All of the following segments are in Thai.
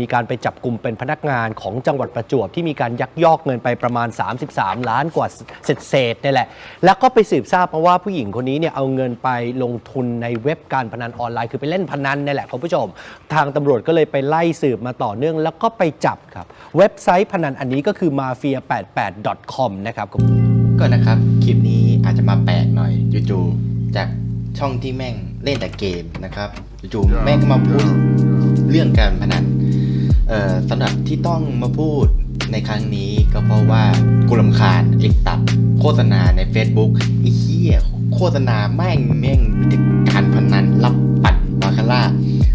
มีการไปจับกลุ่มเป็นพนักงานของจังหวัดประจวบที่มีการยักยอกเงินไปประมาณ 33 ล้านกว่าเศษเศษนี่แหละ แล้วก็ไปสืบทราบมาว่าผู้หญิงคนนี้เนี่ยเอาเงินไปลงทุนในเว็บการพนันออนไลน์คือไปเล่นพนันนี่แหละคุณผู้ชม ทางตำรวจก็เลยไปไล่สืบมาต่อเนื่องแล้วก็ไปจับครับ เว็บไซต์พนันอันนี้ก็คือ mafia88.com นะครับก็นะครับคลิปนี้อาจจะมาแปลกหน่อยจู่ๆจากช่องที่แม่งเล่นแต่เกมนะครับจู่ๆแม่งก็มาพูดเรื่องการพนัน สำหรับที่ต้องมาพูดในครั้งนี้ก็เพราะว่ากูรำคาญไอ้ตัดโฆษณาใน Facebook ไอ้เหี้ยโฆษณาแม่งแม่งมีแต่การพนันรับปั่นบาคาร่า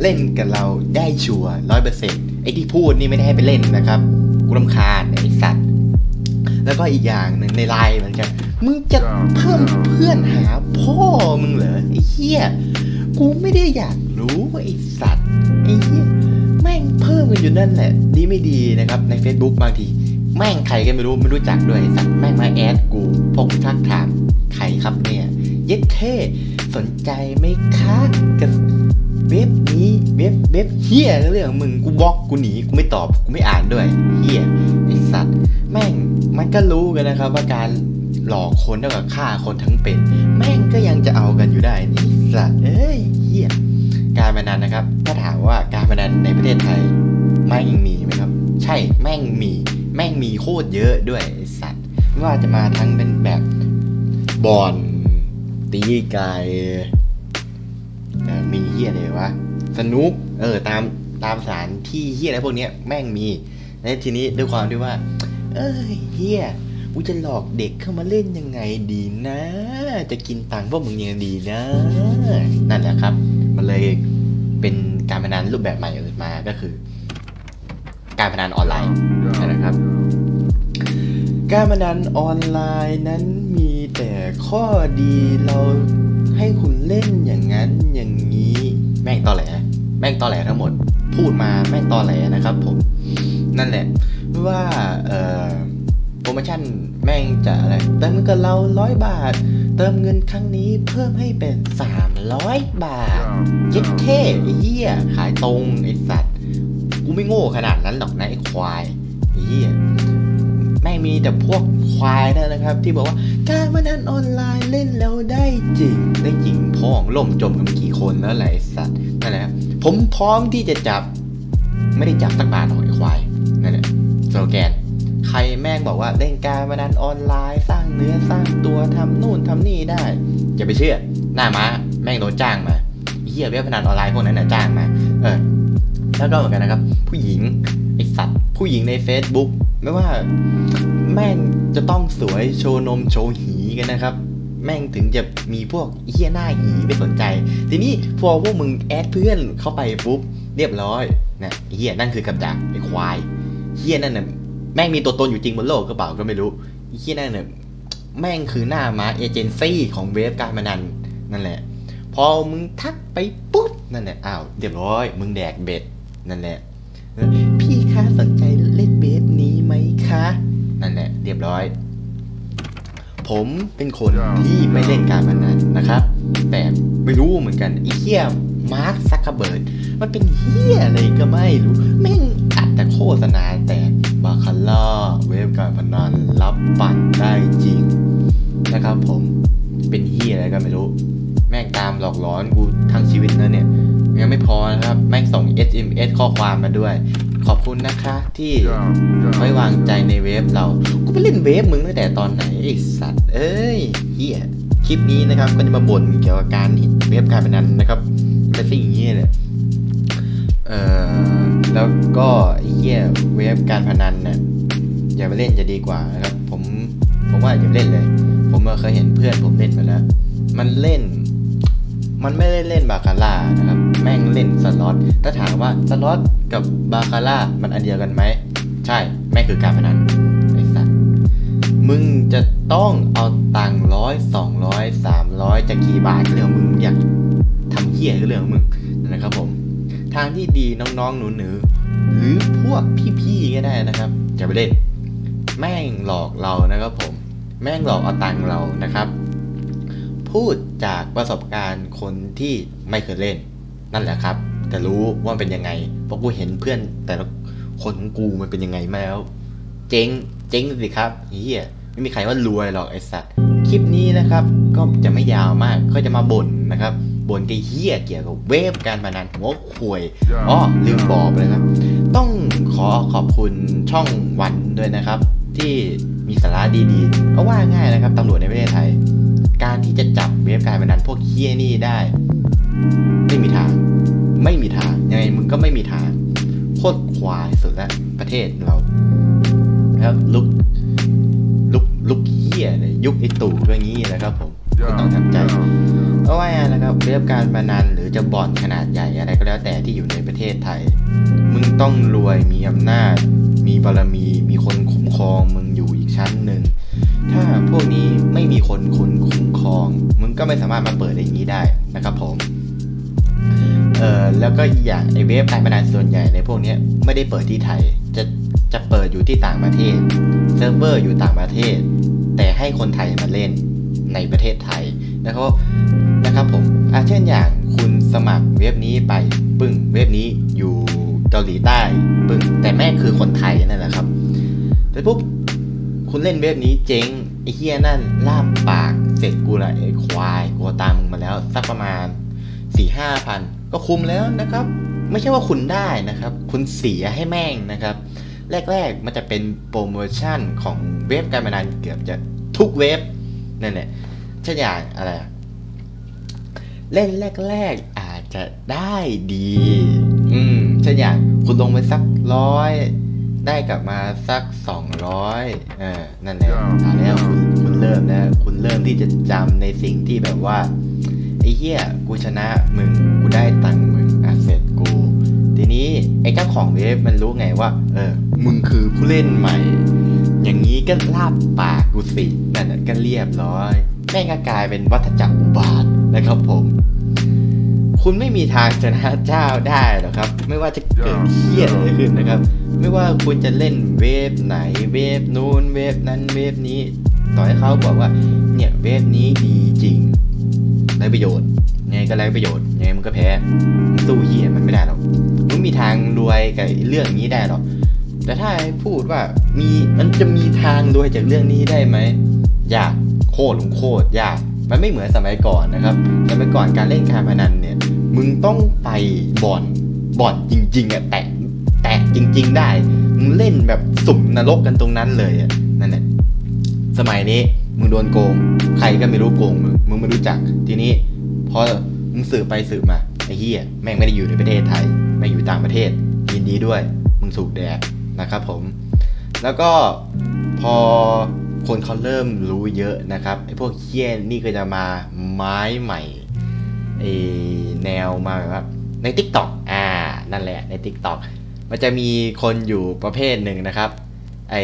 เล่นกับเราได้ชัวร้อยเปอร์เซ็นต์ไอ้ที่พูดนี่ไม่ได้ให้ไปเล่นนะครับกูรำคาญไอ้สัตว์แล้วก็อีกอย่างหนึ่งในไลน์เหมือนกันมึงจะเพิ่มเพื่อนหาพ่อมึงเหรอไอ้เหี้ยกูไม่ได้อยากรู้ไอ้สัตว์ไอ้เหี้ย ม่งเพิ่มกันอยู่นั่นแหละ ดีไม่ดีนะครับ ใน Facebook บางที แม่งใครก็ไม่รู้ไม่รู้จักด้วยสัตว์แม่งมาแอดกูพกทักถามใครครับเนี่ย เย็ดเท่สนใจไหมคะกับเว็บนี้เว็บเว็บเฮียเรื่องของมึงกูบล็อกกูหนีกูไม่ตอบกูไม่อ่านด้วยเฮียไอสัตว์ แม่งมันก็รู้กันนะครับ ว่าการหลอกคนเท่ากับฆ่าคนทั้งเป็น แม่งก็ยังจะเอากันอยู่ได้นี่สัตว์เอ้ยเฮียการพนันนะครับ ถ้าถามว่าการพนันในประเทศไทย แม่งมีไหมครับ ใช่แม่งมี แม่งมีโคตรเยอะด้วยไอสัตว์ไม่ว่าจะมาทั้งเป็นแบบบอลตีไก่เอ่อมีเฮียอะไรวะสนุกเออตามตามสานที่เฮียอะไรพวกเนี้ยแม่งมีและทีนี้ด้วยความที่ว่า เอ้ยเฮียกูจะหลอกเด็กเข้ามาเล่นยังไงดีนะ จะกินตังค์พวกมึงยังไงดีนะ นั่นแหละครับ มันเลยเป็นการพนันรูปแบบใหม่ออกมาก็คือ การพนันออนไลน์นะครับ การพนันออนไลน์นั้นมีแต่ข้อดีเราให้คุณเล่นอย่างนั้นอย่างนี้แม่งตอแหล แม่งตอแหลทั้งหมด พูดมาแม่งตอแหลนะครับผม นั่นแหละไม่ว่าเอ่อโปรโมชั่นแม่งจะอะไรเติมเงินกับเราร้อยบาท เติมเงินครั้งนี้เพิ่มให้เป็น 300 บาทเย็ดเท่ไอ้เหี้ยขายตรงไอ้สัตว์ กูไม่โง่ขนาดนั้นหรอกนะไอ้ควายอ้เหี้ยแม่งมีแต่พวกควายนั่นนะครับ ที่บอกว่าการพนันออนไลน์เล่นแล้วได้จริง ได้จริงพ่องล่มจมกันกี่คนแล้วแหละไอ้สัตว์นั่นแหละผมพร้อมที่จะจับ ไม่ได้จับสักบาทหรอกไอ้ควายนั่นแหละสโลแกนใครแม่งบอกว่าเล่นการพนันออนไลน์สร้างเนื้อสร้างตัวทำนู่นทำนี่ได้อย่าไปเชื่อ หน้าม้าแม่งโดนจ้างมาไอ้เหี้ยเว็บพนันออนไลน์พวกนั้นน่ะจ้างมา เออ แล้วก็เหมือนกันนะครับ ผู้หญิงไอสัตว์ผู้หญิงใน Facebook ไม่ว่าแม่งจะต้องสวยโชว์นมโชว์หีกันนะครับ แม่งถึงจะมีพวกเฮี้ยหน้าหีไม่สนใจ ทีนี้พอพวกมึงแอดเพื่อนเข้าไปปุ๊บเรียบร้อยนะเฮี้ยนั่นคือกับดักไอ้ควายเฮี้ยนั่นน่ะแม่งมีตัวตนอยู่จริงบนโลกก็เปล่าก็ไม่รู้เฮี้ยนั่นน่ะแม่งคือหน้าม้าเอเจนซี่ของเว็บการพนันนั่นแหละ พอมึงทักไปปุ๊บนั่นแหละอ้าวเรียบร้อย มึงแดกเบ็ด นั่นแหละ พี่คะสนใจเล่นเบสนี้ไหมคะ นั่นแหละ เรียบร้อย ผมเป็นคนที่ไม่เล่นการพนันนะครับ แต่ไม่รู้เหมือนกันไอ้เหี้ยมาร์คซักเบิร์ดมันเป็นเหี้ยอะไรก็ไม่รู้แม่งอัดแต่โฆษณาแต่บาคาร่าเว็บการพนันรับปั่นได้จริงนะครับผมเป็นเหี้ยอะไรก็ไม่รู้ แม่งตามหลอกหลอนกูทั้งชีวิตแล้วเนี่ย ยังไม่พอนะครับ แม่งส่ง SMS ข้อความมาด้วย ขอบคุณนะคะที่ไว้วางใจในเวฟเรา กูไปเล่นเวฟมึงตั้งแต่ตอนไหนไอ้สัตว์ เอ้ยเฮียคลิปนี้นะครับ ก็จะมาบ่นเกี่ยวกับการเวฟการพนันนะครับเป็นสิ่งอย่างนี้เลยเอ่อแล้วก็ไอ้เฮียเวฟการพนันเนี่ยอย่าไปเล่นจะดีกว่านะครับ ผมผมว่าอย่าไปเล่นเลย ผมเคยเห็นเพื่อนผมเล่นมาแล้ว มันเล่น มันไม่ได้เล่นบาคาร่านะครับ แม่งเล่นสล็อตถ้าถามว่าสล็อตกับบาคาร่ามันอันเดียวกันไหม ใช่ แม่งคือการพนันไอ้สัสมึงจะต้องเอาตังค์ร้อยสองร้อยสามร้อยจะกี่บาทก็เรื่องของมึงอยากทำเหี้ยก็เรื่องของมึงนะครับผม ทางที่ดีน้องๆหนูๆหรือพวกพี่ๆก็ได้นะครับจะไปเล่นแม่งหลอกเรานะครับผม แม่งหลอกเอาตังค์เรานะครับ พูดจากประสบการณ์คนที่ไม่เคยเล่น นั่นแหละครับจะรู้ว่ามันเป็นยังไงผราะกูเห็นเพื่อนแต่ละคนของกูมันเป็นยังไงมาแล้ว เจ๊ง เจ๊งสิครับเฮียไม่มีใครว่ารวยหรอกไอ้สัตว์ คลิปนี้นะครับ ก็จะไม่ยาวมาก ก็จะมาบ่นนะครับ บ่นกับเฮียเกี่ยวกับเวฟการพนันหัวควยอ๋อลืมบอกไปเลยครับ ต้องขอขอบคุณช่องวันด้วยนะครับ ที่มีสาระดีๆ เพราะว่าง่ายนะครับตำรวจในประเทศไทย การที่จะจับเวฟการพนันพวกเฮี้ยนี่ได้ ทศเราแล้วลุกลุกลุกเฮี้ยเลยยุคไอตู่ก็งี้นะครับผมก็ต้องทำใจเพราะว่านะครับเว็บการพนันหรือจะบ่อนขนาดใหญ่อะไรก็แล้วแต่ที่อยู่ในประเทศไทย มึงต้องรวยมีอำนาจ มีบารมีมีคนคุ้มครองมึงอยู่อีกชั้นหนึ่งถ้าพวกนี้ไม่มีคนคุณคุ้มครอง มึงก็ไม่สามารถมาเปิดอย่างนี้ได้นะครับผม แล้วก็อย่างไอเว็บการพนันส่วนใหญ่ในพวกนี้ไม่ได้เปิดที่ไทย จะจะเปิดอยู่ที่ต่างประเทศ เซิร์ฟเวอร์อยู่ต่างประเทศ แต่ให้คนไทยมาเล่นในประเทศไทยนะครับนะครับผมอาเช่นอย่างคุณสมัครเว็บนี้ไปปึ้งเว็บนี้อยู่เกาหลีใต้ปึ้งแต่แม่คือคนไทยนั่นแหละครับแต่ปุ๊บคุณเล่นเว็บนี้เจ๊งไอ้เฮียนั่นล่ามปากเสร็จกูละไอ้ควายกูตามมึงมาแล้วสักประมาณสี่ห้าพัน ก็คุ้มแล้วนะครับ ไม่ใช่ว่าคุณได้นะครับ คุณเสียให้แม่งนะครับ แรกๆมันจะเป็นโปรโมชั่นของเว็บการพนันเกือบจะทุกเว็บนั่นแหละเช่นอย่างอะไรอะเล่นแรก ๆอาจจะได้ดี อืมเช่นอย่างคุณลงไปสักร้อยได้กลับมาสักสองร้อยเออนั่นแหละอ่าแล้วคุณคุณเริ่มนะคุณเริ่มที่จะจำในสิ่งที่แบบว่า ไอ้เหี้ยกูชนะมึงกูได้ตังค์มึงอะเสร็จกู ทีนี้ไอ้เจ้าของเว็บมันรู้ไงว่า เออมึงคือผู้เล่นใหม่ อย่างนี้ก็ลาบปากกูสินั่นก็เรียบร้อยแม่งก็กลายเป็นวัฏจักรอุบาทนะครับผมคุณไม่มีทางชนะเจ้าได้หรอกครับ ไม่ว่าจะเกิดเฮี้ยอะไรขึ้นนะครับ ไม่ว่าคุณจะเล่นเวฟไหนเวฟนู้นเวฟนั้นเวฟนี้ ต่อให้เขาบอกว่าเนี่ยเวฟนี้ดีจริง ได้ประโยชน์ไงก็ได้ประโยชน์ไงมันก็แพ้มึงสู้เฮี้ยมันไม่ได้หรอกมึงมีทางรวยกับเรื่องนี้ได้หรอกแต่ถ้าพูดว่ามีมันจะมีทางรวยจากเรื่องนี้ได้ไหมยากโคตรลงโคตรยากมันไม่เหมือนสมัยก่อนนะครับสมัยก่อนการเล่นการพนันเนี่ยมึงต้องไปบ่อนบ่อนจริงๆอะแตะแตะจริง ๆ ได้มึงเล่นแบบสุ่มนรกกันตรงนั้นเลยอะนั่นแหละสมัยนี้ ดนโกง ใครก็ไม่รู้โกงมึง มึงไม่รู้จัก ทีนี้พอมึงสืบไปสืบมาไอ้เหี้ยแม่งไม่ได้อยู่ในประเทศไทยแม่งอยู่ต่างประเทศ ยินดีด้วย มึงถูกแดกนะครับผม แล้วก็พอคนเขาเริ่มรู้เยอะนะครับไอ้พวกเคี้ยนี่ก็จะมาไม้ใหม่ไอ้แนวมาแบบใน t ิ k t o k อ่านั่นแหละใน t ิ k t o k มันจะมีคนอยู่ประเภทหนึ่งนะครับไอ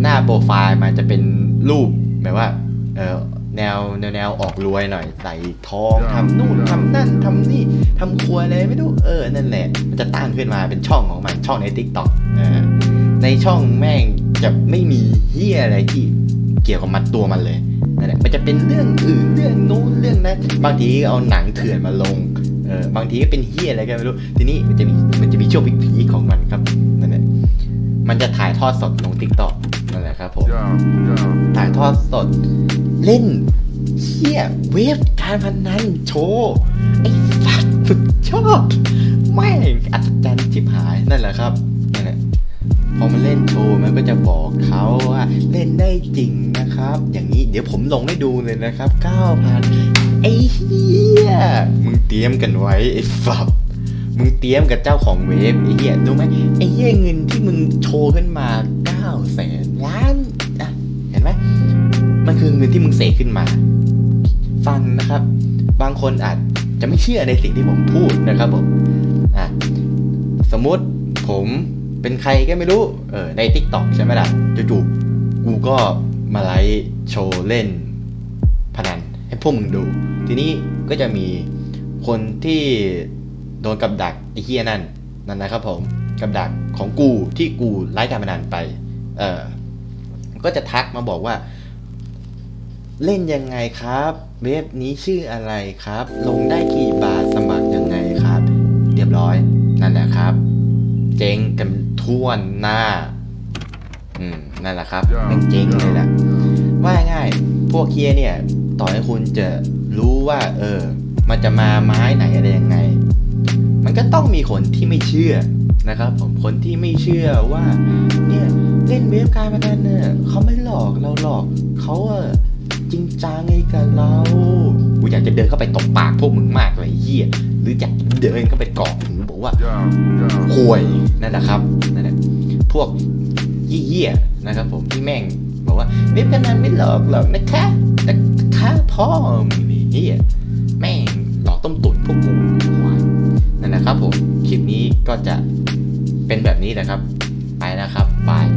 หน้าโปรไฟล์มันจะเป็น รูปแบบว่าเออแนวแนวแนวออกรวยหน่อยใส่ทองทำนู่นทำนั่นทำนี่ทำครัวอะไรไม่รู้เออนั่นแหละ มันจะตั้งขึ้นมาเป็นช่องของมันช่องใน t ิ k t o k อ่าในช่องแม่งจะไม่มีเฮียอะไรที่เกี่ยวกับมันตัวมันเลยนั่นแหละมันจะเป็นเรื่องอื่นเรื่องนู้นเรื่องนั้นบางทีก็เอาหนังเถื่อนมาลงเออบางทีก็เป็นเฮียอะไรกันไม่รู้ทีนี้มันจะมีมันจะมีช่วงพีคๆของมันครับนั่นแหละมันจะถ่ายทอดสดลงทิกตอก นั่นแหละครับผม ถ่ายทอดสด เล่นเฮียเวฟการพนันโชว์ไอ้สัตว์สุดชอบแม่งอัศจรรย์ชิบหายนั่นแหละครับนั่นแหละพอมันเล่นโชว์มันก็จะบอกเขาว่าเล่นได้จริงนะครับ อย่างนี้เดี๋ยวผมลงให้ดูเลยนะครับ 9,000 ไอ้เฮียมึงเตรียมกันไว้ไอ้สับมึงเตรียมกับเจ้าของเวฟไอ้เหี้ยรู้ไหมไอ้เหี้ยเงินที่มึงโชว์ขึ้นมา9แสน ล้านอะเห็นไหมมันคือเงินที่มึงเสกขึ้นมา ฟังนะครับ บางคนอาจจะไม่เชื่อในสิ่งที่ผมพูดนะครับผมอะสมมติผมเป็นใครก็ไม่รู้เออใน t ิ k t o k ใช่ไหมล่ะจู่ๆกูก็มาไลฟ์โชว์เล่นพนันให้พวกมึงดู ทีนี้ก็จะมีคนที่โดนกับดักไอ้เฮียนั่นนั่นนะครับผมกับดักของกูที่กูไลฟ์การพนันไป เออ ก็จะทักมาบอกว่า เล่นยังไงครับ เว็บนี้ชื่ออะไรครับ ลงได้กี่บาทสมัครยังไงครับ เรียบร้อยนั่นแหละครับ เจ๊งกันทั่วหน้า อืมนั่นแหละครับแม่งเจ๊งเลยแหละว่าง่ายๆพวกเคียเนี่ย ต่อให้คุณจะรู้ว่า เออ มันจะมาไม้ไหนอะไรยังไง มันก็ต้องมีคนที่ไม่เชื่อ นะครับผมคนที่ไม่เชื่อว่าเนี่ยเล่นเว็บการพนันเนี่ยเขาไม่หลอกเราหลอกเขาอะจริงจังไงกับเรากูอยากจะเดินเข้าไปตบปากพวกมึงมากเลยเฮียหรืออยากเดินเข้าไปกอดหูบอกว่าห่วยนั่นแหละครับนั่นแหละพวกเหี้ยนะครับผมที่แม่งบอกว่าเว็บพนันไม่หลอกหรอกนะคะนะคะพ่อมึงเหี้ยแม่งหลอกต้มตุ๋นพวกกูควายนั่นแหละครับผมคลิปนี้ก็จะ เป็นแบบนี้แหละครับ ไปนะครับบาย